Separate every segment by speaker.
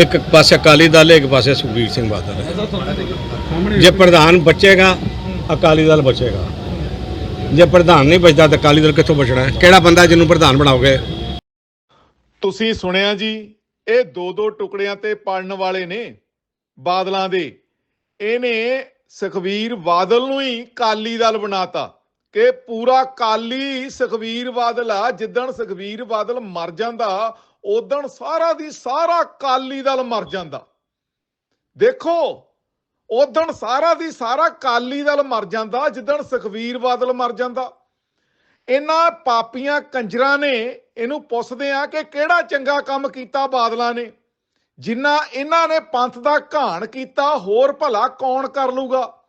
Speaker 1: ਇੱਕ ਪਾਸੇ ਅਕਾਲੀ ਦਲ ਹੈ, ਇੱਕ ਪਾਸੇ ਸੁਖਬੀਰ ਸਿੰਘ ਬਾਦਲ ਹੈ। ਜੇ ਪ੍ਰਧਾਨ ਬਚੇਗਾ, ਅਕਾਲੀ ਦਲ ਬਚੇਗਾ। ਜੇ ਪ੍ਰਧਾਨ ਨਹੀਂ ਬਚਦਾ ਤਾਂ ਅਕਾਲੀ ਦਲ ਕਿੱਥੋਂ ਬਚਣਾ ਹੈ? ਕਿਹੜਾ ਬੰਦਾ ਜਿਹਨੂੰ ਪ੍ਰਧਾਨ ਬਣਾਓਗੇ?
Speaker 2: ਤੁਸੀਂ ਸੁਣਿਆ ਜੀ, ਇਹ ਦੋ ਦੋ ਟੁਕੜਿਆਂ ਤੇ ਪੜਨ ਵਾਲੇ ਨੇ ਬਾਦਲਾਂ ਦੇ। ਇਹਨੇ ਸੁਖਵੀਰ ਬਾਦਲ ਨੂੰ ਹੀ ਕਾਲੀ ਦਲ ਬਣਾਤਾ ਕਿ ਪੂਰਾ ਕਾਲੀ ਸੁਖਵੀਰ ਬਾਦਲ ਆ। ਜਿੱਦਣ ਸੁਖਵੀਰ ਬਾਦਲ ਮਰ ਜਾਂਦਾ ਉਦਣ ਸਾਰਾ ਦੀ ਸਾਰਾ ਕਾਲੀ ਦਲ ਮਰ ਜਾਂਦਾ। ਦੇਖੋ ਉਦਣ ਸਾਰਾ ਦੀ ਸਾਰਾ ਕਾਲੀ ਦਲ ਮਰ ਜਾਂਦਾ, ਜਿੱਦਣ ਸੁਖਵੀਰ ਬਾਦਲ ਮਰ ਜਾਂਦਾ। ਇਹਨਾਂ ਪਾਪੀਆਂ ਕੰਜਰਾਂ ਨੇ ਇਹਨੂੰ ਪੁੱਛਦੇ ਆ ਕਿ ਕਿਹੜਾ ਚੰਗਾ ਕੰਮ ਕੀਤਾ ਬਾਦਲਾਂ ਨੇ? ਜਿੰਨਾ ਇਹਨਾਂ ਨੇ ਪੰਥ ਦਾ ਘਾਣ ਕੀਤਾ, ਹੋਰ ਭਲਾ ਕੌਣ ਕਰ ਲੂਗਾ?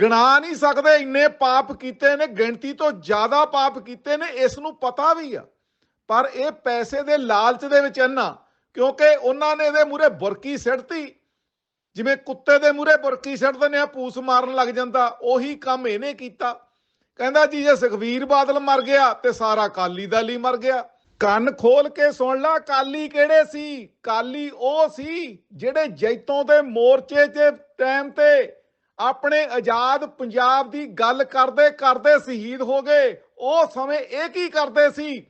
Speaker 2: ਗਣਾ ਨਹੀਂ ਸਕਦੇ, ਇੰਨੇ ਪਾਪ ਕੀਤੇ ਨੇ, ਗਿਣਤੀ ਤੋਂ ਜ਼ਿਆਦਾ ਪਾਪ ਕੀਤੇ ਨੇ, ਇਸ ਨੂੰ ਪਤਾ ਵੀ ਆ। ਪਰ ਇਹ ਪੈਸੇ ਦੇ ਲਾਲਚ ਦੇ ਵਿੱਚ ਇਹਨਾਂ ਕਿਉਂਕਿ ਉਹਨਾਂ ਨੇ ਇਹਦੇ ਮੂਰੇ ਬੁਰਕੀ ਸਿੱਟਤੀ। ਜਿਵੇਂ ਕੁੱਤੇ ਦੇ ਮੂਰੇ ਬੁਰਕੀ ਸਿੱਟ ਦਿੰਦੇ ਆ ਪੂਸ ਮਾਰਨ ਲੱਗ ਜਾਂਦਾ, ਉਹੀ ਕੰਮ ਇਹਨੇ ਕੀਤਾ। ਕਹਿੰਦਾ ਜੀ, ਜੇ ਸੁਖਵੀਰ ਬਾਦਲ ਮਰ ਗਿਆ, ਤੇ ਸਾਰਾ ਕਾਲੀ ਦਲ ਮਰ ਗਿਆ। ਕੰਨ ਖੋਲ ਕੇ ਸੁਣ ਲਾ ਕਾਲੀ ਕਿਹੜੇ ਸੀ? ਕਾਲੀ ਉਹ ਸੀ ਜਿਹੜੇ ਜੈਤੋਂ ਦੇ ਮੋਰਚੇ 'ਚ ਟਾਈਮ ਤੇ ਆਪਣੇ ਆਜ਼ਾਦ ਪੰਜਾਬ ਦੀ ਗੱਲ ਕਰਦੇ ਕਰਦੇ ਸ਼ਹੀਦ ਹੋ ਗਏ। ਉਹ ਸਮੇਂ ਇਹ ਕੀ ਕਰਦੇ ਸੀ?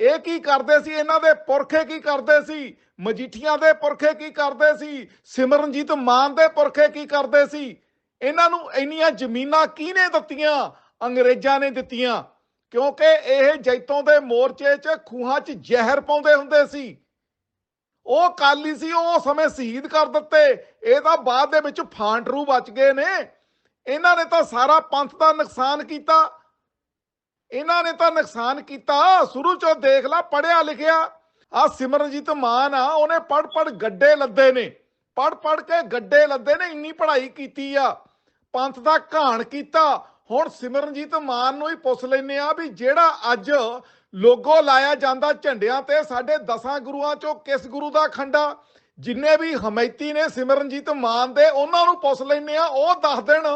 Speaker 2: ਇਹ ਕੀ ਕਰਦੇ ਸੀ? ਇਹਨਾਂ ਦੇ ਪੁਰਖੇ ਕੀ ਕਰਦੇ ਸੀ? ਮਜੀਠੀਆਂ ਦੇ ਪੁਰਖੇ ਕੀ ਕਰਦੇ ਸੀ? ਸਿਮਰਨਜੀਤ ਮਾਨ ਦੇ ਪੁਰਖੇ ਕੀ ਕਰਦੇ ਸੀ? ਇਹਨਾਂ ਨੂੰ ਇੰਨੀਆਂ ਜ਼ਮੀਨਾਂ ਕਿਹਨੇ ਦਿੱਤੀਆਂ? ਅੰਗਰੇਜ਼ਾਂ ਨੇ ਦਿੱਤੀਆਂ। ਕਿਉਂਕਿ ਇਹ ਜੈਤੋਂ ਦੇ ਮੋਰਚੇ 'ਚ ਖੂਹਾਂ 'ਚ ਜ਼ਹਿਰ ਪਾਉਂਦੇ ਹੁੰਦੇ ਸੀ। ਉਹ ਕਾਲੀ ਸੀ, ਉਹ ਸਮੇਂ ਸ਼ਹੀਦ ਕਰ ਦਿੱਤੇ। ਇਹ ਤਾਂ ਬਾਅਦ ਦੇ ਵਿੱਚ ਫਾਂਟਰੂ ਬਚ ਗਏ ਨੇ। ਇਹਨਾਂ ਨੇ ਤਾਂ ਸਾਰਾ ਪੰਥ ਦਾ ਨੁਕਸਾਨ ਕੀਤਾ। ਇਹਨਾਂ ਨੇ ਤਾਂ ਨੁਕਸਾਨ ਕੀਤਾ। ਸ਼ੁਰੂ ਚੋਂ ਦੇਖ ਲਾ ਪੜਿਆ ਲਿਖਿਆ। ਆ ਸਿਮਰਨਜੀਤ ਮਾਨ ਆ, ਉਹਨੇ ਪੜ ਪੜ ਗੱਡੇ ਲੱਦੇ ਨੇ। ਪੜ ਪੜ ਕੇ ਗੱਡੇ ਲੱਦੇ ਨੇ, ਇੰਨੀ ਪੜ੍ਹਾਈ ਕੀਤੀ ਆ। ਪੰਥ ਦਾ ਘਾਣ ਕੀਤਾ। ਹੁਣ ਸਿਮਰਨਜੀਤ ਮਾਨ ਨੂੰ ਹੀ ਪੁੱਛ ਲੈਨੇ ਆ ਵੀ ਜਿਹੜਾ ਅੱਜ ਲੋਗੋ ਲਾਇਆ ਜਾਂਦਾ ਝੰਡਿਆਂ ਤੇ, ਸਾਡੇ ਦਸਾਂ ਗੁਰੂਆਂ ਚੋਂ ਕਿਸ ਗੁਰੂ ਦਾ ਖੰਡਾ? ਜਿੰਨੇ ਵੀ ਹਮੈਤੀ ਨੇ ਸਿਮਰਨਜੀਤ ਮਾਨ ਦੇ, ਉਹਨਾਂ ਨੂੰ ਪੁੱਛ ਲੈਨੇ ਆ। ਉਹ ਦੱਸ ਦੇਣ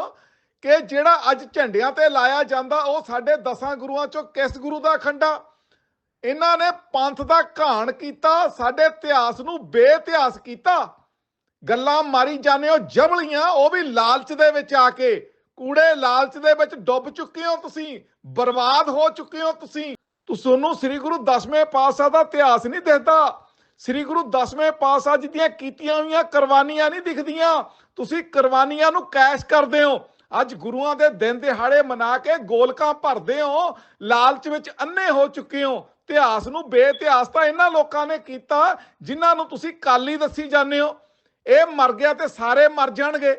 Speaker 2: ਕਿ ਜਿਹੜਾ ਅੱਜ ਝੰਡਿਆਂ ਤੇ ਲਾਇਆ ਜਾਂਦਾ, ਉਹ ਸਾਡੇ ਦਸਾਂ ਗੁਰੂਆਂ ਚੋਂ ਕਿਸ ਗੁਰੂ ਦਾ ਖੰਡਾ? ਇਹਨਾਂ ਨੇ ਪੰਥ ਦਾ ਘਾਣ ਕੀਤਾ, ਸਾਡੇ ਇਤਿਹਾਸ ਨੂੰ ਬੇਇਤਿਹਾਸ ਕੀਤਾ। ਗੱਲਾਂ ਮਾਰੀ ਜਾਂਦੇ ਹੋ, ਜਬਲੀਆਂ, ਉਹ ਵੀ ਲਾਲਚ ਦੇ ਵਿੱਚ ਆ ਕੇ। ਕੂੜੇ ਲਾਲਚ ਦੇ ਵਿੱਚ ਡੁੱਬ ਚੁੱਕੇ ਹੋ ਤੁਸੀਂ, ਬਰਬਾਦ ਹੋ ਚੁੱਕੇ ਹੋ ਤੁਸੀਂ। ਤੁਹਾਨੂੰ ਸ੍ਰੀ ਗੁਰੂ ਦਸਵੇਂ ਪਾਤਸ਼ਾਹ ਦਾ ਇਤਿਹਾਸ ਨਹੀਂ ਦਿਖਦਾ। ਸ੍ਰੀ ਗੁਰੂ ਦਸਵੇਂ ਪਾਤਸ਼ਾਹ ਜੀ ਦੀਆਂ ਕੀਤੀਆਂ ਹੋਈਆਂ ਕੁਰਬਾਨੀਆਂ ਨਹੀਂ ਦਿਖਦੀਆਂ। ਤੁਸੀਂ ਕੁਰਬਾਨੀਆਂ ਨੂੰ ਕੈਸ਼ ਕਰਦੇ ਹੋ। ਅੱਜ ਗੁਰੂਆਂ ਦੇ ਦਿਨ ਦਿਹਾੜੇ ਮਨਾ ਕੇ ਗੋਲਕਾਂ ਭਰਦੇ ਹੋ, ਲਾਲਚ ਵਿੱਚ ਅੰਨੇ ਹੋ ਚੁੱਕੇ ਹੋ। ਇਤਿਹਾਸ ਨੂੰ ਬੇਇਤਿਹਾਸ ਤਾਂ ਇਹਨਾਂ ਲੋਕਾਂ ਨੇ ਕੀਤਾ, ਜਿਨ੍ਹਾਂ ਨੂੰ ਤੁਸੀਂ ਕਾਲੀ ਦੱਸੀ ਜਾਂਦੇ ਹੋ। ਇਹ ਮਰ ਗਿਆ ਤੇ ਸਾਰੇ ਮਰ ਜਾਣਗੇ।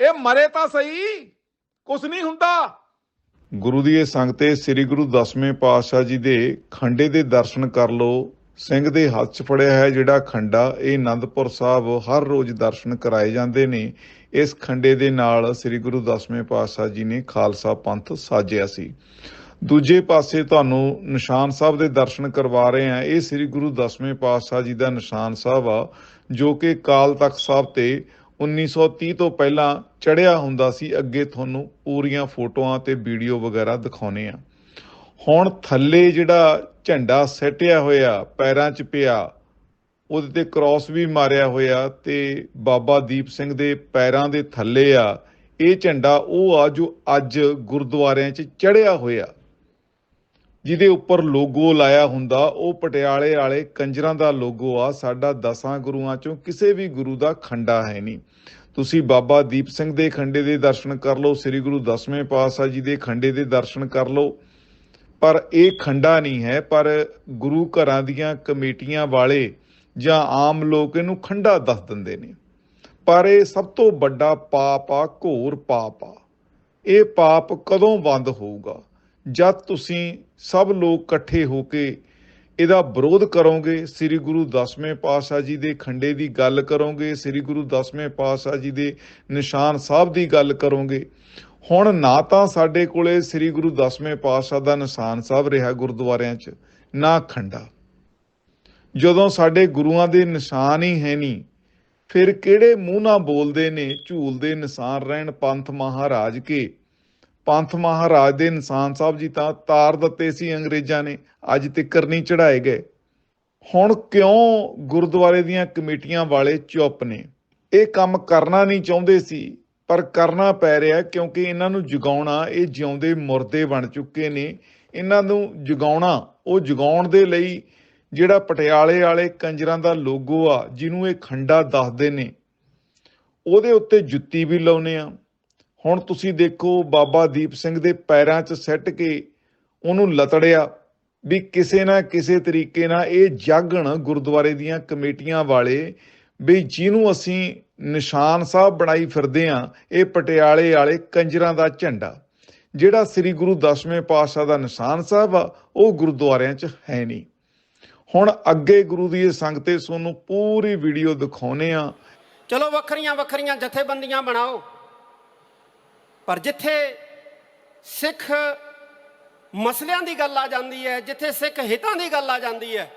Speaker 2: ਇਹ ਮਰੇ ਤਾਂ ਸਹੀ ਕੁਝ ਨਹੀਂ ਹੁੰਦਾ।
Speaker 3: ਗੁਰੂ ਦੀ ਇਹ ਸੰਗਤੇ ਸ੍ਰੀ ਗੁਰੂ ਦਸਵੇਂ ਪਾਤਸ਼ਾਹ ਜੀ ਦੇ ਖੰਡੇ ਦੇ ਦਰਸ਼ਨ ਕਰ ਲਓ। ਸਿੰਘ ਦੇ ਹੱਥ 'ਚ ਫੜਿਆ ਹੈ ਜਿਹੜਾ ਖੰਡਾ, ਇਹ ਆਨੰਦਪੁਰ ਸਾਹਿਬ ਹਰ ਰੋਜ਼ ਦਰਸ਼ਨ ਕਰਾਏ ਜਾਂਦੇ ਨੇ। ਇਸ ਖੰਡੇ ਦੇ ਨਾਲ ਸ੍ਰੀ ਗੁਰੂ ਦਸਵੇਂ ਪਾਤਸ਼ਾਹ ਜੀ ਨੇ ਖਾਲਸਾ ਪੰਥ ਸਾਜਿਆ ਸੀ। ਦੂਜੇ ਪਾਸੇ ਤੁਹਾਨੂੰ ਨਿਸ਼ਾਨ ਸਾਹਿਬ ਦੇ ਦਰਸ਼ਨ ਕਰਵਾ ਰਹੇ ਹਾਂ। ਇਹ ਸ੍ਰੀ ਗੁਰੂ ਦਸਵੇਂ ਪਾਤਸ਼ਾਹ ਜੀ ਦਾ ਨਿਸ਼ਾਨ ਸਾਹਿਬ ਆ, ਜੋ ਕਿ ਕਾਲ ਤਖਤ ਸਾਹਿਬ ਤੇ 1930 ਤੋਂ ਪਹਿਲਾਂ ਚੜਿਆ ਹੁੰਦਾ ਸੀ। ਅੱਗੇ ਤੁਹਾਨੂੰ ਪੂਰੀਆਂ ਫੋਟੋਆਂ ਤੇ ਵੀਡੀਓ ਵਗੈਰਾ ਦਿਖਾਉਨੇ ਆ ਹੁਣ ਥੱਲੇ ਜਿਹੜਾ ਝੰਡਾ ਸੱਟਿਆ ਹੋਇਆ, ਪੈਰਾਂ 'ਚ ਪਿਆ ਉਹਦੇ ਤੇ ਕ੍ਰਾਸ ਵੀ ਮਾਰਿਆ ਹੋਇਆ ਤੇ ਬਾਬਾ ਦੀਪ ਸਿੰਘ ਦੇ ਪੈਰਾਂ ਦੇ ਥੱਲੇ ਆ। ਇਹ ਝੰਡਾ ਉਹ ਆ ਜੋ ਅੱਜ ਗੁਰਦੁਆਰਿਆਂ 'ਚ ਚੜਿਆ ਹੋਇਆ। ਜਿਹਦੇ ਉੱਪਰ ਲੋਗੋ ਲਾਇਆ ਹੁੰਦਾ, ਉਹ ਪਟਿਆਲੇ ਵਾਲੇ ਕੰਜਰਾਂ ਦਾ ਲੋਗੋ ਆ। ਸਾਡਾ ਦਸਾਂ ਗੁਰੂਆਂ ਚੋਂ ਕਿਸੇ ਵੀ ਗੁਰੂ ਦਾ ਖੰਡਾ ਹੈ ਨਹੀਂ। ਤੁਸੀਂ ਬਾਬਾ ਦੀਪ ਸਿੰਘ ਦੇ ਖੰਡੇ ਦੇ ਦਰਸ਼ਨ ਕਰ ਲਓ, ਸ੍ਰੀ ਗੁਰੂ ਦਸਵੇਂ ਪਾਤਸ਼ਾਹ ਜੀ ਦੇ ਖੰਡੇ ਦੇ ਦਰਸ਼ਨ ਕਰ ਲਓ। ਪਰ ਇਹ ਖੰਡਾ ਨਹੀਂ ਹੈ, ਪਰ ਗੁਰੂ ਘਰਾਂ ਦੀਆਂ ਕਮੇਟੀਆਂ ਵਾਲੇ ਜਾਂ ਆਮ ਲੋਕ ਇਹਨੂੰ ਖੰਡਾ ਦੱਸ ਦਿੰਦੇ ਨੇ। ਪਰ ਇਹ ਸਭ ਤੋਂ ਵੱਡਾ ਪਾਪ ਆ, ਘੋਰ ਪਾਪ ਆ। ਇਹ ਪਾਪ ਕਦੋਂ ਬੰਦ ਹੋਊਗਾ? ਜਦ ਤੁਸੀਂ ਸਭ ਲੋਕ ਇਕੱਠੇ ਹੋ ਕੇ ਇਹਦਾ ਵਿਰੋਧ ਕਰੋਗੇ, ਸ੍ਰੀ ਗੁਰੂ ਦਸਵੇਂ ਪਾਤਸ਼ਾਹ ਜੀ ਦੇ ਖੰਡੇ ਦੀ ਗੱਲ ਕਰੋਗੇ, ਸ੍ਰੀ ਗੁਰੂ ਦਸਵੇਂ ਪਾਤਸ਼ਾਹ ਜੀ ਦੇ ਨਿਸ਼ਾਨ ਸਾਹਿਬ ਦੀ ਗੱਲ ਕਰੋਗੇ, ਹੁਣ ਨਾ ਤਾਂ ਸਾਡੇ ਕੋਲੇ ਸ੍ਰੀ ਗੁਰੂ ਦਸਵੇਂ ਪਾਤਸ਼ਾਹ ਦਾ ਨਿਸ਼ਾਨ ਸਾਹਿਬ ਰਿਹਾ ਗੁਰਦੁਆਰਿਆਂ 'ਚ, ਨਾ ਖੰਡਾ। ਜਦੋਂ ਸਾਡੇ ਗੁਰੂਆਂ ਦੇ ਨਿਸ਼ਾਨ ਹੀ ਹੈ ਨਹੀਂ, ਫਿਰ ਕਿਹੜੇ ਮੂੰਹ ਨਾਲ ਬੋਲਦੇ ਨੇ ਝੂਲਦੇ ਨਿਸ਼ਾਨ ਰਹਿਣ ਪੰਥ ਮਹਾਰਾਜ ਕੇ? ਪੰਥ ਮਹਾਰਾਜ ਦੇ ਨਿਸ਼ਾਨ ਸਾਹਿਬ ਜੀ ਤਾਂ ਤਾਰ ਦਿੱਤੇ ਸੀ ਅੰਗਰੇਜ਼ਾਂ ਨੇ, ਅੱਜ ਤੱਕ ਨਹੀਂ ਚੜਾਏ ਗਏ।
Speaker 2: ਹੁਣ ਕਿਉਂ ਗੁਰਦੁਆਰੇ ਦੀਆਂ ਕਮੇਟੀਆਂ ਵਾਲੇ ਚੁੱਪ ਨੇ? ਇਹ ਕੰਮ ਕਰਨਾ ਨਹੀਂ ਚਾਹੁੰਦੇ ਸੀ, ਪਰ ਕਰਨਾ ਪੈ ਰਿਹਾ ਕਿਉਂਕਿ ਇਹਨਾਂ ਨੂੰ ਜਗਾਉਣਾ, ਇਹ ਜਿਉਂਦੇ ਮੁਰਦੇ ਬਣ ਚੁੱਕੇ ਨੇ। ਇਹਨਾਂ ਨੂੰ ਜਗਾਉਣਾ, ਉਹ ਜਗਾਉਣ ਦੇ ਲਈ ਜਿਹੜਾ ਪਟਿਆਲੇ ਵਾਲੇ ਕੰਜਰਾਂ ਦਾ ਲੋਗੋ ਆ, ਜਿਹਨੂੰ ਇਹ ਖੰਡਾ ਦੱਸਦੇ ਨੇ, ਉਹਦੇ ਉੱਤੇ ਜੁੱਤੀ ਵੀ ਲਾਉਨੇ ਆ। ਹੁਣ ਤੁਸੀਂ ਦੇਖੋ, ਬਾਬਾ ਦੀਪ ਸਿੰਘ ਦੇ ਪੈਰਾਂ 'ਚ ਸੱਟ ਕੇ ਉਹਨੂੰ ਲਤੜਿਆ ਵੀ ਕਿਸੇ ਨਾ ਕਿਸੇ ਤਰੀਕੇ ਨਾਲ ਇਹ ਜਾਗਣ ਗੁਰਦੁਆਰੇ ਦੀਆਂ ਕਮੇਟੀਆਂ ਵਾਲੇ ਵੀ ਜਿਹਨੂੰ ਅਸੀਂ ਨਿਸ਼ਾਨ ਸਾਹਿਬ ਬਣਾਈ ਫਿਰਦੇ ਆ, ਇਹ ਪਟਿਆਲੇ ਵਾਲੇ ਕੰਜਰਾਂ ਦਾ ਝੰਡਾ। ਜਿਹੜਾ ਸ੍ਰੀ ਗੁਰੂ ਦਸਵੇਂ ਪਾਤਸ਼ਾਹ ਦਾ ਨਿਸ਼ਾਨ ਸਾਹਿਬ ਆ, ਉਹ ਗੁਰਦੁਆਰਿਆਂ 'ਚ ਹੈ ਨਹੀਂ। ਹੁਣ ਅੱਗੇ ਗੁਰੂ ਦੀ ਇਹ ਸੰਗਤੇ ਤੁਹਾਨੂੰ ਪੂਰੀ ਵੀਡੀਓ ਦਿਖਾਉਨੇ ਆ।
Speaker 4: ਚਲੋ ਵੱਖਰੀਆਂ ਵੱਖਰੀਆਂ ਜਥੇਬੰਦੀਆਂ ਬਣਾਓ। ਪਰ ਜਿੱਥੇ ਸਿੱਖ ਮਸਲਿਆਂ ਦੀ ਗੱਲ ਆ ਜਾਂਦੀ ਹੈ ਜਿੱਥੇ ਸਿੱਖ ਹਿੱਤਾਂ ਦੀ ਗੱਲ ਆ ਜਾਂਦੀ ਹੈ।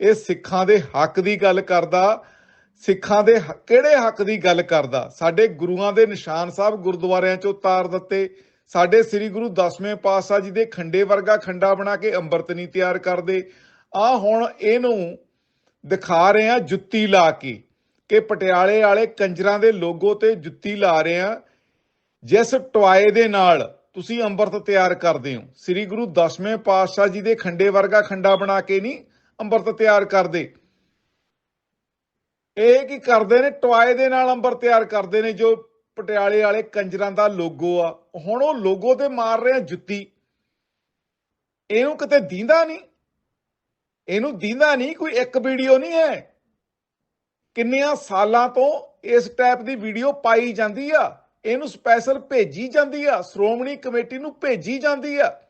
Speaker 2: ਇਹ ਸਿੱਖਾਂ ਦੇ ਹੱਕ ਦੀ ਗੱਲ ਕਰਦਾ ਸਿੱਖਾਂ ਦੇ ਕਿਹੜੇ ਹੱਕ ਦੀ ਗੱਲ ਕਰਦਾ? ਸਾਡੇ ਗੁਰੂਆਂ ਦੇ ਨਿਸ਼ਾਨ ਸਾਹਿਬ ਗੁਰਦੁਆਰਿਆਂ ਚੋਂ ਉਤਾਰ ਦਿੱਤੇ। ਸਾਡੇ ਸ੍ਰੀ ਗੁਰੂ ਦਸਵੇਂ ਪਾਤਸ਼ਾਹ ਜੀ ਦੇ ਖੰਡੇ ਵਰਗਾ ਖੰਡਾ ਬਣਾ ਕੇ ਅੰਮ੍ਰਿਤ ਨਹੀਂ ਤਿਆਰ ਕਰਦੇ। ਆ ਹੁਣ ਇਹਨੂੰ ਦਿਖਾ ਰਹੇ ਆ ਜੁੱਤੀ ਲਾ ਕੇ ਕਿ ਪਟਿਆਲੇ ਵਾਲੇ ਕੰਜਰਾਂ ਦੇ ਲੋਗੋ ਤੇ ਜੁੱਤੀ ਲਾ ਰਹੇ ਆ ਜਿਸ ਟੁਆਏ ਦੇ ਨਾਲ ਤੁਸੀਂ ਅੰਮ੍ਰਿਤ ਤਿਆਰ ਕਰਦੇ ਹੋ। ਸ੍ਰੀ ਗੁਰੂ ਦਸਵੇਂ ਪਾਤਸ਼ਾਹ ਜੀ ਦੇ ਖੰਡੇ ਵਰਗਾ ਖੰਡਾ ਬਣਾ ਕੇ ਨਹੀਂ ਅੰਮ੍ਰਿਤ ਤਿਆਰ ਕਰਦੇ। ਇਹ ਕੀ ਕਰਦੇ ਨੇ? ਟੁਆਏ ਦੇ ਨਾਲ ਅੰਬਰ ਤਿਆਰ ਕਰਦੇ ਨੇ ਜੋ ਪਟਿਆਲੇ ਵਾਲੇ ਕੰਜਰਾਂ ਦਾ ਲੋਗੋ ਆ। ਹੁਣ ਉਹ ਲੋਗੋ ਤੇ ਮਾਰ ਰਹੇ ਆ ਜੁੱਤੀ। ਇਹਨੂੰ ਕਿਤੇ ਦੀਂਦਾ ਨਹੀਂ? ਇਹਨੂੰ ਦੀਂਦਾ ਨਹੀਂ, ਕੋਈ ਇੱਕ ਵੀਡੀਓ ਨਹੀਂ ਹੈ। ਕਿੰਨਿਆਂ ਸਾਲਾਂ ਤੋਂ ਇਸ ਟਾਈਪ ਦੀ ਵੀਡੀਓ ਪਾਈ ਜਾਂਦੀ ਆ। ਇਹਨੂੰ ਸਪੈਸ਼ਲ ਭੇਜੀ ਜਾਂਦੀ ਆ। ਸ਼੍ਰੋਮਣੀ ਕਮੇਟੀ ਨੂੰ ਭੇਜੀ ਜਾਂਦੀ ਆ।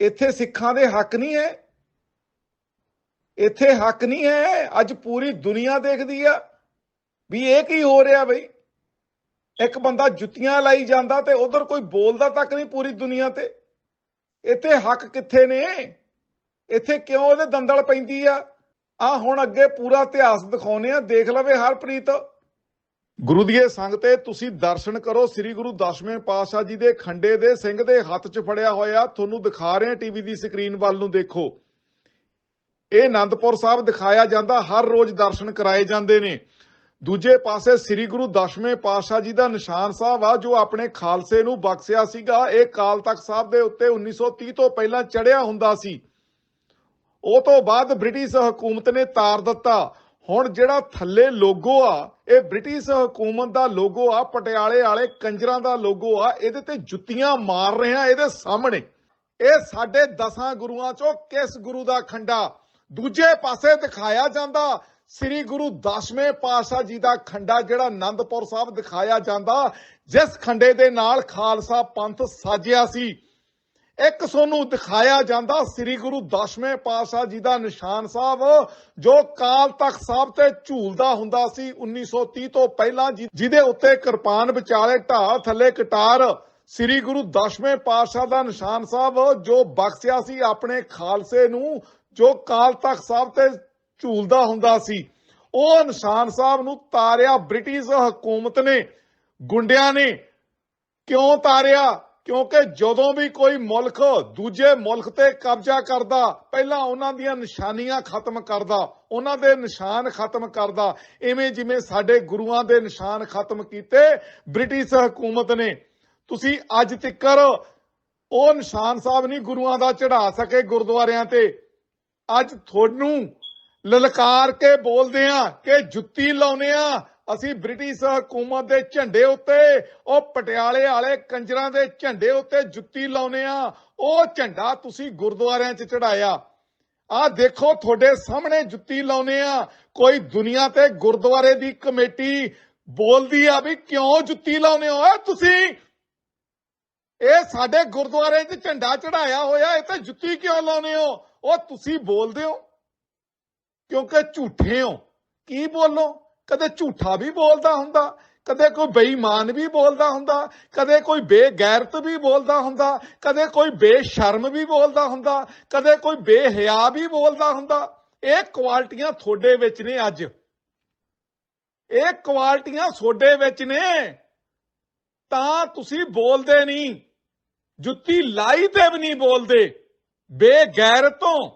Speaker 2: ਇੱਥੇ ਸਿੱਖਾਂ ਦੇ ਹੱਕ ਨਹੀਂ ਹੈ। ਇੱਥੇ ਹੱਕ ਨਹੀਂ ਹੈ। ਅੱਜ ਪੂਰੀ ਦੁਨੀਆ ਦੇਖਦੀ ਆ ਵੀ ਇਹ ਕੀ ਹੋ ਰਿਹਾ ਬਈ। ਇੱਕ ਬੰਦਾ ਜੁੱਤੀਆਂ ਲਾਈ ਜਾਂਦਾ ਤੇ ਉਧਰ ਕੋਈ ਬੋਲਦਾ ਤੱਕ ਨਹੀਂ ਪੂਰੀ ਦੁਨੀਆ ਤੇ। ਇੱਥੇ ਹੱਕ ਕਿੱਥੇ ਨੇ? ਇੱਥੇ ਕਿਉਂ ਉਹਦੇ ਦੰਦਲ ਪੈਂਦੀ ਆ? ਆ ਹੁਣ ਅੱਗੇ ਪੂਰਾ ਇਤਿਹਾਸ ਦਿਖਾਉਨੇ ਆ। ਦੇਖ ਲਵੇ ਹਰਪ੍ਰੀਤ। ਗੁਰੂ ਦੀਏ ਸੰਗ ਤੁਸੀਂ ਦਰਸ਼ਨ ਕਰੋ। ਸ੍ਰੀ ਗੁਰੂ ਦਸਵੇਂ ਪਾਤਸ਼ਾਹ ਜੀ ਦੇ ਖੰਡੇ ਦੇ ਸਿੰਘ ਦੇ ਹੱਥ 'ਚ ਫੜਿਆ ਹੋਇਆ। ਤੁਹਾਨੂੰ ਦਿਖਾ ਰਹੇ ਆ ਟੀਵੀ ਦੀ ਸਕਰੀਨ ਵੱਲ ਨੂੰ ਦੇਖੋ। ਇਹ ਆਨੰਦਪੁਰ ਸਾਹਿਬ ਦਿਖਾਇਆ ਜਾਂਦਾ। ਹਰ ਰੋਜ਼ ਦਰਸ਼ਨ ਕਰਾਏ ਜਾਂਦੇ ਨੇ। ਦੂਜੇ ਪਾਸੇ ਸ੍ਰੀ ਗੁਰੂ ਦਸਵੇਂ ਪਾਤਸ਼ਾਹ ਜੀ ਦਾ ਨਿਸ਼ਾਨ ਸਾਹਿਬ ਆ, ਜੋ ਆਪਣੇ ਖਾਲਸੇ ਨੂੰ ਬਖਸ਼ਿਆ ਸੀਗਾ। ਇਹ ਕਾਲ ਤਖਤ ਸਾਹਿਬ ਦੇ ਉੱਤੇ 1930 ਤੋਂ ਪਹਿਲਾਂ ਚੜਿਆ ਹੁੰਦਾ ਸੀ। ਉਹ ਤੋਂ ਬਾਅਦ ਬ੍ਰਿਟਿਸ਼ ਹਕੂਮਤ ਨੇ ਤਾਰ ਦਿੱਤਾ। ਹੁਣ ਜਿਹੜਾ ਥੱਲੇ ਲੋਗੋ ਆ, ਇਹ ਬ੍ਰਿਟਿਸ਼ ਹਕੂਮਤ ਦਾ ਲੋਗੋ ਆ, ਪਟਿਆਲੇ ਵਾਲੇ ਕੰਜਰਾਂ ਦਾ ਲੋਗੋ ਆ, ਇਹਦੇ ਤੇ ਜੁੱਤੀਆਂ ਮਾਰ ਰਹੇ ਆ ਇਹਦੇ ਸਾਹਮਣੇ। ਇਹ ਸਾਡੇ ਦਸਾਂ ਗੁਰੂਆਂ ਚੋਂ ਕਿਸ ਗੁਰੂ ਦਾ ਖੰਡਾ? ਦੂਜੇ ਪਾਸੇ ਦਿਖਾਇਆ ਜਾਂਦਾ, ਸ੍ਰੀ ਗੁਰੂ ਦਸਵੇਂ ਪਾਤਸ਼ਾਹ ਜੀ ਦਾ ਖੰਡਾ ਜਿਹੜਾ ਆਨੰਦਪੁਰ ਸਾਹਿਬ ਦਿਖਾਇਆ ਜਾਂਦਾ, ਜਿਸ ਖੰਡੇ ਦੇ ਨਾਲ ਖਾਲਸਾ ਪੰਥ ਸਾਜਿਆ ਸੀ। ਇੱਕ ਸੋਨੂੰ ਦਿਖਾਇਆ ਜਾਂਦਾ ਸ੍ਰੀ ਗੁਰੂ ਦਸਵੇਂ ਪਾਤਸ਼ਾਹ ਜੀ ਦਾ ਨਿਸ਼ਾਨ ਸਾਹਿਬ, ਜੋ ਕਾਲ ਤਖਤ ਸਾਹਿਬ ਤੇ ਝੂਲਦਾ ਹੁੰਦਾ ਸੀ 1930 ਤੋਂ ਪਹਿਲਾਂ ਜਿਹਦੇ ਉੱਤੇ ਕਿਰਪਾਨ ਵਿਚਾਲੇ ਢਾਲ ਥੱਲੇ ਕਟਾਰ ਸ੍ਰੀ ਗੁਰੂ ਦਸਵੇਂ ਪਾਤਸ਼ਾਹ ਦਾ ਨਿਸ਼ਾਨ ਸਾਹਿਬ, ਜੋ ਬਖਸ਼ਿਆ ਸੀ ਆਪਣੇ ਖਾਲਸੇ ਨੂੰ, ਜੋ ਕਾਲ ਤਖਤ ਸਾਹਿਬ ਤੇ ਝੂਲਦਾ ਹੁੰਦਾ ਸੀ। ਉਹ ਨਿਸ਼ਾਨ ਸਾਹਿਬ ਨੂੰ ਤਾਰਿਆ ਬ੍ਰਿਟਿਸ਼ ਹਕੂਮਤ ਨੇ, ਗੁੰਡਿਆਂ ਨੇ ਕਿਉਂ ਤਾਰਿਆ? ਕਿਉਂਕਿ ਜਦੋਂ ਵੀ ਕੋਈ ਮੁਲਕ ਦੂਜੇ ਮੁਲਕ ਤੇ ਕਬਜ਼ਾ ਕਰਦਾ, ਪਹਿਲਾਂ ਉਹਨਾਂ ਦੀਆਂ ਨਿਸ਼ਾਨੀਆਂ ਖਤਮ ਕਰਦਾ, ਉਹਨਾਂ ਦੇ ਨਿਸ਼ਾਨ ਖਤਮ ਕਰਦਾ। ਐਵੇਂ ਜਿਵੇਂ ਸਾਡੇ ਗੁਰੂਆਂ ਦੇ ਨਿਸ਼ਾਨ ਖਤਮ ਕੀਤੇ, ਬ੍ਰਿਟਿਸ਼ ਹਕੂਮਤ ਨੇ। ਤੁਸੀਂ ਅੱਜ ਤੱਕਰ ਉਹ ਨਿਸ਼ਾਨ ਸਾਹਿਬ ਨਹੀਂ ਗੁਰੂਆਂ ਦਾ ਚੜਾ ਸਕੇ ਗੁਰਦੁਆਰਿਆਂ ਤੇ। ਅੱਜ ਤੁਹਾਨੂੰ ਲਲਕਾਰ ਕੇ ਬੋਲਦੇ ਆ ਕਿ ਜੁੱਤੀ ਲਾਉਨੇ ਆ ਅਸੀਂ ਬ੍ਰਿਟਿਸ਼ ਹਕੂਮਤ ਦੇ ਝੰਡੇ ਉੱਤੇ, ਉਹ ਪਟਿਆਲੇ ਵਾਲੇ ਕੰਜਰਾਂ ਦੇ ਝੰਡੇ ਉੱਤੇ ਜੁੱਤੀ ਲਾਉਨੇ ਆ। ਉਹ ਝੰਡਾ ਤੁਸੀਂ ਗੁਰਦੁਆਰਿਆਂ 'ਚ ਚੜਾਇਆ ਆ ਦੇਖੋ, ਤੁਹਾਡੇ ਸਾਹਮਣੇ ਜੁੱਤੀ ਲਾਉਨੇ ਆ। ਕੋਈ ਦੁਨੀਆ ਤੇ ਗੁਰਦੁਆਰੇ ਦੀ ਕਮੇਟੀ ਬੋਲਦੀ ਆ ਵੀ ਕਿਉਂ ਜੁੱਤੀ ਲਾਉਨੇ ਹੋ? ਓਏ ਤੁਸੀਂ! ਇਹ ਸਾਡੇ ਗੁਰਦੁਆਰੇ 'ਚ ਝੰਡਾ ਚੜਾਇਆ ਹੋਇਆ, ਇਹ ਤੇ ਜੁੱਤੀ ਕਿਉਂ ਲਾਉਨੇ ਹੋ? ਉਹ ਤੁਸੀਂ ਬੋਲਦੇ ਹੋ ਕਿਉਂਕਿ ਝੂਠੇ ਹੋ। ਕੀ ਬੋਲੋ? ਕਦੇ ਝੂਠਾ ਵੀ ਬੋਲਦਾ ਹੁੰਦਾ, ਕਦੇ ਕੋਈ ਬੇਈਮਾਨ ਵੀ ਬੋਲਦਾ ਹੁੰਦਾ, ਕਦੇ ਕੋਈ ਬੇਗੈਰਤ ਵੀ ਬੋਲਦਾ ਹੁੰਦਾ, ਕਦੇ ਕੋਈ ਬੇਸ਼ਰਮ ਵੀ ਬੋਲਦਾ ਹੁੰਦਾ, ਕਦੇ ਕੋਈ ਬੇਹਿਆ ਵੀ ਬੋਲਦਾ ਹੁੰਦਾ। ਇਹ ਕੁਆਲਟੀਆਂ ਤੁਹਾਡੇ ਵਿੱਚ ਨੇ ਅੱਜ। ਇਹ ਕੁਆਲਟੀਆਂ ਤੁਹਾਡੇ ਵਿੱਚ ਨੇ। ਤਾਂ ਤੁਸੀਂ ਬੋਲਦੇ ਨਹੀਂ। ਜੁੱਤੀ ਲਾਈ ਤੇ ਵੀ ਨਹੀਂ ਬੋਲਦੇ। ਬੇਗੈਰਤੋਂ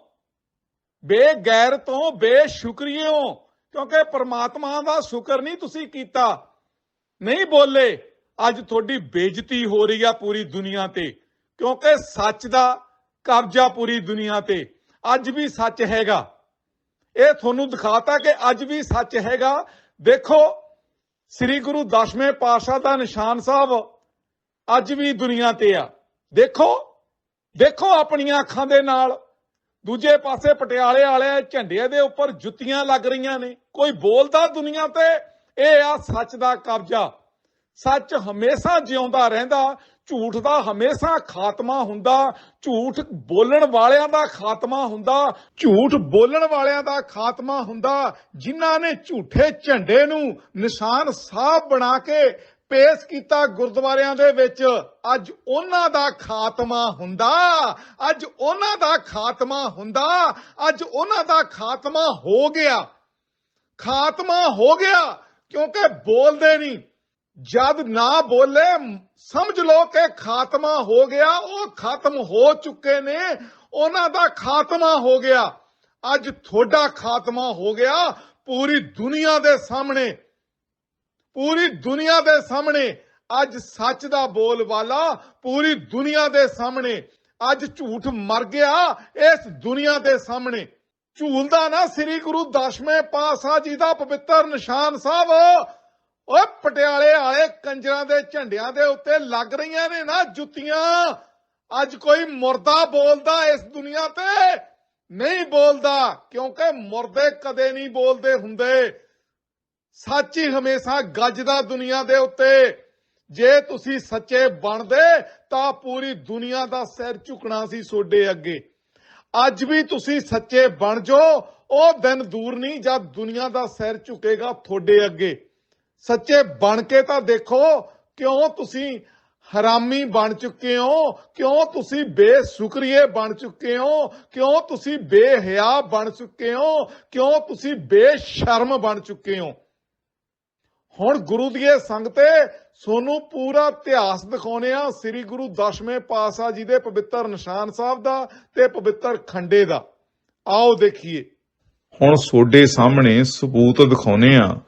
Speaker 5: ਬੇਗੈਰ ਤੋਂ ਬੇਸ਼ੁਕਰੀਓ। ਕਿਉਂਕਿ ਪਰਮਾਤਮਾ ਦਾ ਸ਼ੁਕਰ ਨਹੀਂ ਤੁਸੀਂ ਕੀਤਾ। ਨਹੀਂ ਬੋਲੇ, ਅੱਜ ਤੁਹਾਡੀ ਬੇਇੱਜ਼ਤੀ ਹੋ ਰਹੀ ਆ ਪੂਰੀ ਦੁਨੀਆ ਤੇ। ਕਿਉਂਕਿ ਸੱਚ ਦਾ ਕਬਜ਼ਾ ਪੂਰੀ ਦੁਨੀਆ ਤੇ। ਅੱਜ ਵੀ ਸੱਚ ਹੈਗਾ। ਇਹ ਤੁਹਾਨੂੰ ਦਿਖਾਤਾ ਕਿ ਅੱਜ ਵੀ ਸੱਚ ਹੈਗਾ। ਦੇਖੋ, ਸ੍ਰੀ ਗੁਰੂ ਦਸਵੇਂ ਪਾਤਸ਼ਾਹ ਦਾ ਨਿਸ਼ਾਨ ਸਾਹਿਬ ਅੱਜ ਵੀ ਦੁਨੀਆ ਤੇ ਆ। ਦੇਖੋ ਦੇਖੋ ਆਪਣੀਆਂ ਅੱਖਾਂ ਦੇ ਨਾਲ। ਦੂਜੇ ਪਾਸੇ ਪਟਿਆਲੇ ਵਾਲੇ ਝੰਡੇ ਦੇ ਉੱਪਰ ਜੁੱਤੀਆਂ ਲੱਗ ਰਹੀਆਂ ਨੇ। ਕੋਈ ਬੋਲਦਾ ਦੁਨੀਆ ਤੇ, ਇਹ ਆ ਸੱਚ ਦਾ ਕਬਜ਼ਾ। ਸੱਚ ਹਮੇਸ਼ਾ ਜਿਉਂਦਾ ਰਹਿੰਦਾ, ਝੂਠ ਦਾ ਹਮੇਸ਼ਾ ਖਾਤਮਾ ਹੁੰਦਾ, ਝੂਠ ਬੋਲਣ ਵਾਲਿਆਂ ਦਾ ਖਾਤਮਾ ਹੁੰਦਾ, ਝੂਠ ਬੋਲਣ ਵਾਲਿਆਂ ਦਾ ਖਾਤਮਾ ਹੁੰਦਾ, ਜਿਨ੍ਹਾਂ ਨੇ ਝੂਠੇ ਝੰਡੇ ਨੂੰ ਨਿਸ਼ਾਨ ਸਾਹਿਬ ਬਣਾ ਕੇ ਪੇਸ਼ ਕੀਤਾ ਗੁਰਦੁਆਰਿਆਂ ਦੇ ਵਿੱਚ, ਅੱਜ ਉਹਨਾਂ ਦਾ ਖਾਤਮਾ ਹੁੰਦਾ, ਅੱਜ ਉਹਨਾਂ ਦਾ ਖਾਤਮਾ ਹੁੰਦਾ, ਅੱਜ ਉਹਨਾਂ ਦਾ ਖਾਤਮਾ ਹੋ ਗਿਆ। ਖਾਤਮਾ ਹੋ ਗਿਆ, ਕਿਉਂਕਿ ਬੋਲਦੇ ਨਹੀਂ ਜਦ ਨਾ ਬੋਲੇ, ਸਮਝ ਲੋ ਕਿ ਖਾਤਮਾ ਹੋ ਗਿਆ, ਉਹ ਖਤਮ ਹੋ ਚੁੱਕੇ ਨੇ, ਉਹਨਾਂ ਦਾ ਖਾਤਮਾ ਹੋ ਗਿਆ। ਅੱਜ ਤੁਹਾਡਾ ਖਾਤਮਾ ਹੋ ਗਿਆ ਪੂਰੀ ਦੁਨੀਆ ਦੇ ਸਾਹਮਣੇ। ਪੂਰੀ ਦੁਨੀਆ ਦੇ ਸਾਹਮਣੇ। ਅੱਜ ਸੱਚ ਦਾ ਬੋਲ ਵਾਲਾ ਪੂਰੀ ਦੁਨੀਆ ਦੇ ਸਾਹਮਣੇ। ਅੱਜ ਝੂਠ ਮਰ ਗਿਆ ਇਸ ਦੁਨੀਆ ਦੇ ਸਾਹਮਣੇ। ਝੂਲਦਾ ਨਾ ਸ੍ਰੀ ਗੁਰੂ ਦਸਵੇਂ ਪਾਤਸ਼ਾਹ ਜੀ ਦਾ ਪਵਿੱਤਰ ਨਿਸ਼ਾਨ ਸਾਹਿਬ। ਓਏ ਪਟਿਆਲੇ ਵਾਲੇ ਕੰਜਰਾਂ ਦੇ ਝੰਡਿਆਂ ਦੇ ਉੱਤੇ ਲੱਗ ਰਹੀਆਂ ਨੇ ਨਾ ਜੁੱਤੀਆਂ। ਅੱਜ ਕੋਈ ਮੁਰਦਾ ਬੋਲਦਾ ਇਸ ਦੁਨੀਆ ਤੇ? ਨਹੀਂ ਬੋਲਦਾ, ਕਿਉਂਕਿ ਮੁਰਦੇ ਕਦੇ ਨਹੀਂ ਬੋਲਦੇ ਹੁੰਦੇ। ਸੱਚ ਹੀ ਹਮੇਸ਼ਾ ਗੱਜਦਾ ਦੁਨੀਆ ਦੇ ਉੱਤੇ। ਜੇ ਤੁਸੀਂ ਸੱਚੇ ਬਣਦੇ, ਤਾਂ ਪੂਰੀ ਦੁਨੀਆ ਦਾ ਸਿਰ ਝੁਕਣਾ ਸੀ ਸੋਡੇ ਅੱਗੇ। ਅੱਜ ਵੀ ਤੁਸੀਂ ਸੱਚੇ ਬਣ ਜਾਓ। ਉਹ ਦਿਨ ਦੂਰ ਨਹੀਂ, ਜਦ ਦੁਨੀਆ ਦਾ ਸਿਰ ਝੁਕੇਗਾ ਤੁਹਾਡੇ ਅੱਗੇ। ਸੱਚੇ ਬਣ ਕੇ ਤਾਂ ਦੇਖੋ, ਕਿਉਂ ਤੁਸੀਂ ਹਰਾਮੀ ਬਣ ਚੁੱਕੇ ਹੋ? ਕਿਉਂ ਤੁਸੀਂ ਬੇਸ਼ੁਕਰੀਏ ਬਣ ਚੁੱਕੇ ਹੋ? ਕਿਉਂ ਤੁਸੀਂ ਬੇਹਿਆ ਬਣ ਚੁੱਕੇ ਹੋ? ਕਿਉਂ ਤੁਸੀਂ ਬੇਸ਼ਰਮ ਬਣ ਚੁੱਕੇ ਹੋ? ਹੁਣ ਗੁਰੂ ਦੀ ਇਹ ਸੰਗਤੇ ਸੋਨੂੰ ਪੂਰਾ ਇਤਿਹਾਸ ਦਿਖਾਉਨੇ ਆ ਸ੍ਰੀ ਗੁਰੂ ਦਸਵੇਂ ਪਾਤਸ਼ਾਹ ਜੀ ਦੇ ਪਵਿੱਤਰ ਨਿਸ਼ਾਨ ਸਾਹਿਬ ਦਾ ਤੇ ਪਵਿੱਤਰ ਖੰਡੇ ਦਾ। ਆਓ ਦੇਖੀਏ।
Speaker 2: ਹੁਣ ਤੁਹਾਡੇ ਸਾਹਮਣੇ ਸਬੂਤ ਦਿਖਾਉਨੇ ਆ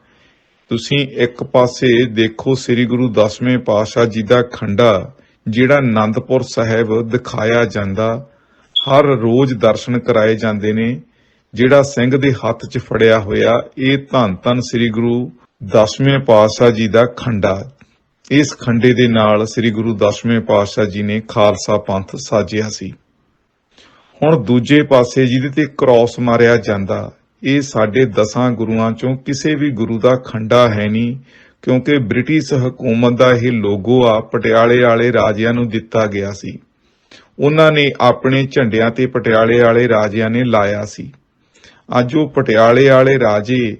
Speaker 2: ਤੁਸੀਂ ਇੱਕ ਪਾਸੇ ਦੇਖੋ ਸ੍ਰੀ ਗੁਰੂ ਦਸਵੇਂ ਪਾਤਸ਼ਾਹ ਜੀ ਦਾ ਖੰਡਾ, ਜਿਹੜਾ ਆਨੰਦਪੁਰ ਸਾਹਿਬ ਦਿਖਾਇਆ ਜਾਂਦਾ। ਹਰ ਰੋਜ਼ ਦਰਸ਼ਨ ਕਰਾਏ ਜਾਂਦੇ ਨੇ। ਜਿਹੜਾ ਸਿੰਘ ਦੇ ਹੱਥ 'ਚ ਫੜਿਆ ਹੋਇਆ, ਇਹ ਧੰਨ ਧੰਨ ਸ੍ਰੀ ਗੁਰੂ ਦਸਵੇਂ ਪਾਤਸ਼ਾਹ ਜੀ ਦਾ ਖੰਡਾ। ਇਸ ਖੰਡੇ ਦੇ ਨਾਲ ਸ੍ਰੀ ਗੁਰੂ ਦਸਵੇਂ ਪਾਤਸ਼ਾਹ ਜੀ ਨੇ ਖਾਲਸਾ ਪੰਥ ਸਾਜਿਆ ਸੀ। ਹੁਣ ਦੂਜੇ ਪਾਸੇ ਜਿਹਦੇ ਤੇ ਕ੍ਰਾਸ ਮਾਰਿਆ ਜਾਂਦਾ, ਇਹ ਸਾਡੇ ਦਸਾਂ ਗੁਰੂਆਂ ਚੋਂ ਕਿਸੇ ਵੀ ਗੁਰੂ ਦਾ ਖੰਡਾ ਹੈ ਨਹੀਂ, ਕਿਉਂਕਿ ਬ੍ਰਿਟਿਸ਼ ਹਕੂਮਤ ਦਾ ਇਹ ਲੋਗੋ ਆ ਪਟਿਆਲੇ ਵਾਲੇ ਰਾਜਿਆਂ ਨੂੰ ਦਿੱਤਾ ਗਿਆ ਸੀ। ਉਹਨਾਂ ਨੇ ਆਪਣੇ ਝੰਡਿਆਂ ਤੇ ਪਟਿਆਲੇ ਵਾਲੇ ਰਾਜਿਆਂ ਨੇ ਲਾਇਆ ਸੀ। ਅੱਜ ਉਹ ਪਟਿਆਲੇ ਵਾਲੇ ਰਾਜੇ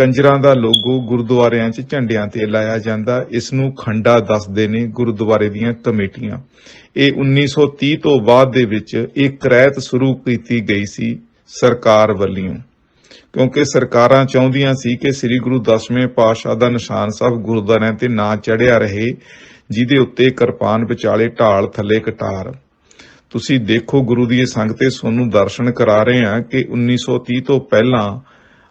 Speaker 2: ਕੰਜਰਾਂ ਦਾ ਲੋਗੋ ਗੁਰਦੁਆਰਿਆਂ 'ਚ ਝੰਡਿਆਂ ਤੇ ਲਾਇਆ ਜਾਂਦਾ। ਇਸ ਨੂੰ ਖੰਡਾ ਦੱਸਦੇ ਨੇ ਗੁਰਦੁਆਰੇ ਦੀਆਂ ਕਮੇਟੀਆਂ। ਇਹ 1930 ਤੋਂ ਬਾਅਦ ਦੇ ਵਿੱਚ ਇਹ ਕ੍ਰੈਤ ਸ਼ੁਰੂ ਕੀਤੀ ਗਈ ਸੀ ਸਰਕਾਰ ਵੱਲੋਂ। ਕਿਉਂਕਿ ਸਰਕਾਰਾਂ ਚਾਹੁੰਦੀਆਂ ਸੀ ਕਿ ਸ੍ਰੀ ਗੁਰੂ ਦਸਵੇਂ ਪਾਤਸ਼ਾਹ ਦਾ ਨਿਸ਼ਾਨ ਸਾਹਿਬ ਗੁਰਦੁਆਰਿਆਂ ਤੇ ਨਾ ਚੜਿਆ ਰਹੇ, ਜਿਹਦੇ ਉੱਤੇ ਕਿਰਪਾਨ ਵਿਚਾਲੇ ਢਾਲ ਥੱਲੇ ਕਟਾਰ। ਤੁਸੀਂ ਦੇਖੋ ਗੁਰੂ ਦੀ ਸੰਗਤ ਤੇ ਤੁਹਾਨੂੰ ਦਰਸ਼ਨ ਕਰਾ ਰਹੇ ਹਾਂ ਕਿ 1930 ਤੋਂ ਪਹਿਲਾਂ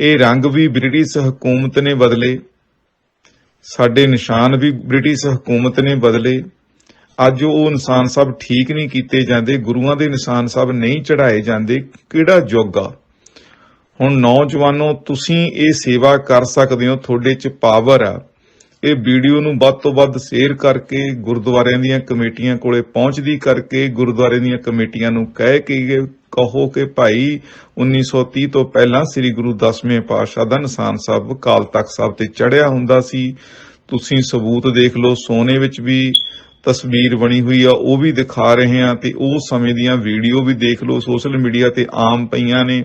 Speaker 2: ਇਹ ਰੰਗ ਵੀ ਬ੍ਰਿਟਿਸ਼ ਹਕੂਮਤ ਨੇ ਬਦਲੇ। ਸਾਡੇ ਨਿਸ਼ਾਨ ਵੀ ਬ੍ਰਿਟਿਸ਼ ਹਕੂਮਤ ਨੇ ਬਦਲੇ। ਅੱਜ ਉਹ ਇਨਸਾਨ ਸਭ ਠੀਕ ਨਹੀਂ ਕੀਤੇ ਜਾਂਦੇ, ਗੁਰੂਆਂ ਦੇ ਨਿਸ਼ਾਨ ਸਭ ਨਹੀਂ ਚੜਾਏ ਜਾਂਦੇ, ਕਿਹੜਾ ਯੁੱਗ ਆ? ਹੁਣ ਨੌਜਵਾਨੋ, ਤੁਸੀਂ ਇਹ ਸੇਵਾ ਕਰ ਸਕਦੇ ਹੋ, ਤੁਹਾਡੇ ਚ ਪਾਵਰ ਆ। ਇਹ ਵੀਡੀਓ ਨੂੰ ਵੱਧ ਤੋਂ ਵੱਧ ਸ਼ੇਅਰ ਕਰਕੇ ਗੁਰਦੁਆਰਿਆਂ ਦੀਆਂ ਕਮੇਟੀਆਂ ਕੋਲੇ ਪਹੁੰਚਦੀ ਕਰਕੇ ਗੁਰਦੁਆਰੇ ਦੀਆਂ ਕਮੇਟੀਆਂ ਨੂੰ ਕਹਿ ਕੇ ਕਹੋ ਕਿ ਭਾਈ 1930 ਤੋਂ ਪਹਿਲਾਂ ਸ੍ਰੀ ਗੁਰੂ ਦਸਵੇਂ ਪਾਤਸ਼ਾਹ ਦਾ ਨਿਸ਼ਾਨ ਸਾਹਿਬ ਕਾਲ ਤਖਤ ਸਾਹਿਬ ਤੇ ਚੜਿਆ ਹੁੰਦਾ ਸੀ। ਤੁਸੀਂ ਸਬੂਤ ਦੇਖ ਲਓ, ਸੋਨੇ ਵਿੱਚ ਵੀ ਤਸਵੀਰ ਬਣੀ ਹੋਈ ਆ, ਉਹ ਵੀ ਦਿਖਾ ਰਹੇ ਆ ਤੇ ਉਹ ਸਮੇਂ ਦੀਆਂ ਵੀਡੀਓ ਵੀ ਦੇਖ ਲਓ, ਸੋਸ਼ਲ ਮੀਡੀਆ ਤੇ ਆਮ ਪਈਆਂ ਨੇ।